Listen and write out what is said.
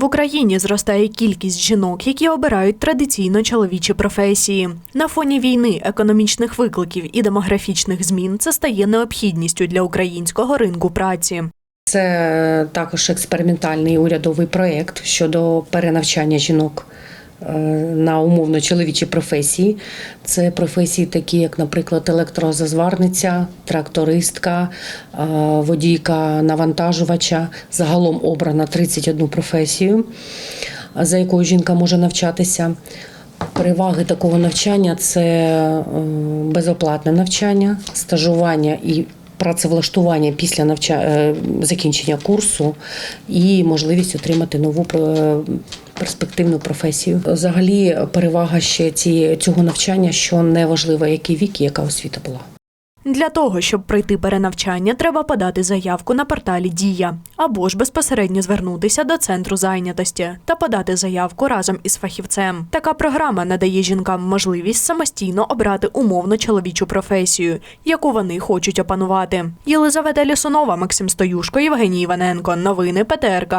В Україні зростає кількість жінок, які обирають традиційно чоловічі професії. На фоні війни, економічних викликів і демографічних змін це стає необхідністю для українського ринку праці. Це також експериментальний урядовий проєкт щодо перенавчання жінок е, на умовно чоловічі професії. Це професії, такі, як, наприклад, електрозазварниця, трактористка, е, водійка навантажувача. Загалом обрано 31 професію, за якою жінка може навчатися. Переваги такого навчання це е, безоплатне навчання, стажування і працевлаштування після навча... е, закінчення курсу і можливість отримати нову е, перспективну професію. Взагалі, перевага ще ці... цього навчання, що не важливо, який вік і яка освіта була. Для того, щоб пройти перенавчання, треба подати заявку на порталі Дія або ж безпосередньо звернутися до центру зайнятості та подати заявку разом із фахівцем. Така програма надає жінкам можливість самостійно обрати умовно чоловічу професію, яку вони хочуть опанувати. Єлизавета Лісунова, Максим Стоюшко, Євгеній Іваненко. Новини ПТРК.